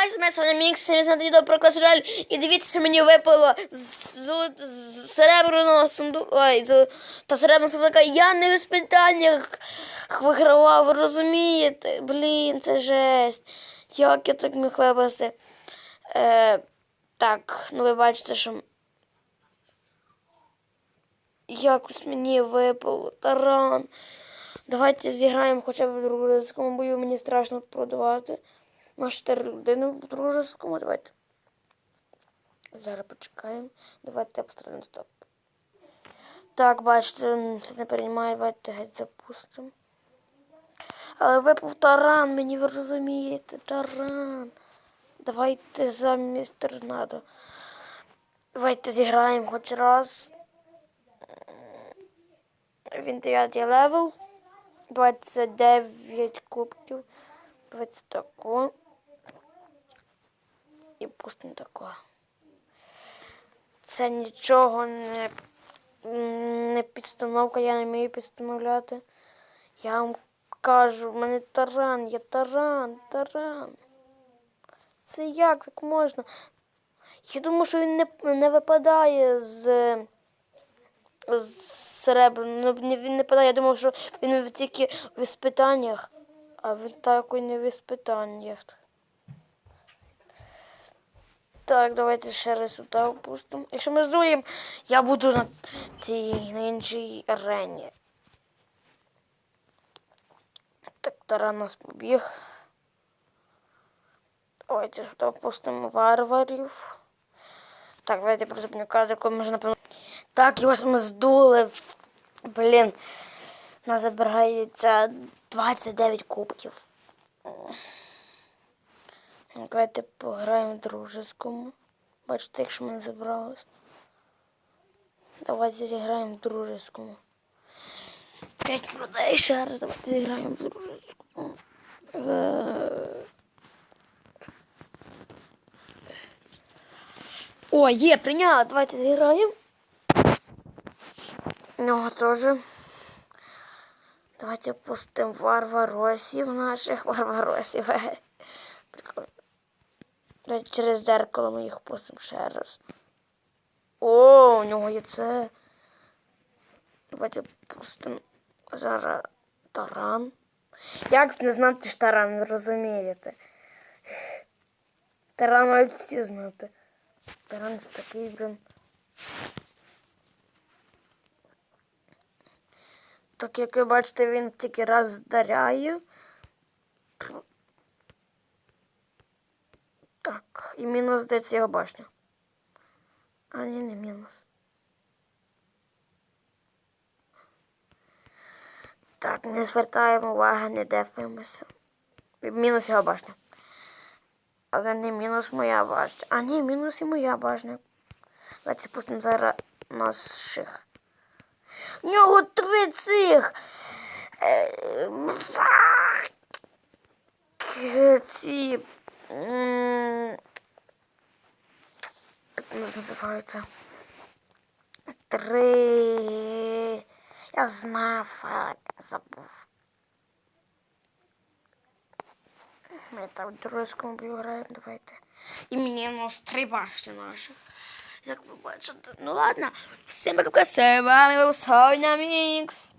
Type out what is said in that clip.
хай з мене мікс 70 відео про Clash. І дивіться, що мені випало з, серебряного сундуку. Ой, з, та серебряного сундука. Я не в іспитаннях вигравав, розумієте? Блін, це жесть. Як я так міг випасти? Е, так, ну ви бачите, що якось мені випало. Таран. Давайте зіграємо хоча б в дружеському бою. Мені страшно продавати. На 4 людини в дружеському. Давайте. Зараз почекаємо. Давайте поставимо стоп. Так, бачите, не переймає, давайте геть запустимо. Але випав таран, мені ви розумієте, таран. Давайте замість торнадо. Давайте зіграємо хоч раз. Він 9 левел. 29 кубків. 20 тако. І пустимо тако. Це нічого не, не підстановка, я не вмію підстановляти. Я вам кажу, в мене таран, є таран, таран. Це як так можна? Я думаю, що він не, не випадає з, з серебряного. Ну, Він не випадає. Я думав, що він тільки в іспитаннях, а він такий не в іспитаннях. Так, давайте ще раз сюди опустимо. Якщо ми здуємо, я буду на цій іншій арені. Так, Таран нас побіг. Давайте сюди опустимо варварів. Так, давайте призупиню кадр, можна напевно. Так, і ось ми здули. Блін. Нас забирається 29 кубків. Давайте пограємо в дружеському. Бачите, якщо ми не забралось. Давайте зіграємо в дружеському. П'ять людей ще раз. Давайте зіграємо в дружеському. Е, О, є, прийняла. Давайте зіграємо. Ну, теж. Давайте пустимо варваросів наших варваросів. Прикольно. Через дзеркало ми їх пустимо ще раз. О, у нього є це. Давайте пустимо зараз таран. Як не знати ж таран, розумієте? Таран мають всі знати. Таран це такий, блин. Так як ви бачите, він тільки раз вдаряє. Так, і мінус здається його башня. А ні, не мінус. Так, не звертаємо уваги, не дефаємося. Мінус його башня. Але не мінус моя башня. А ні, мінус і моя башня. Давайте пустимо зараз наших. У нього три цих. е, Ці. Як вони? Три. Я знаю, фак, забув. Ми там в друзькому бою давайте. І мені ну, три башти наших. Як ну ладно. Всім пока, з вами був Соня Мікс.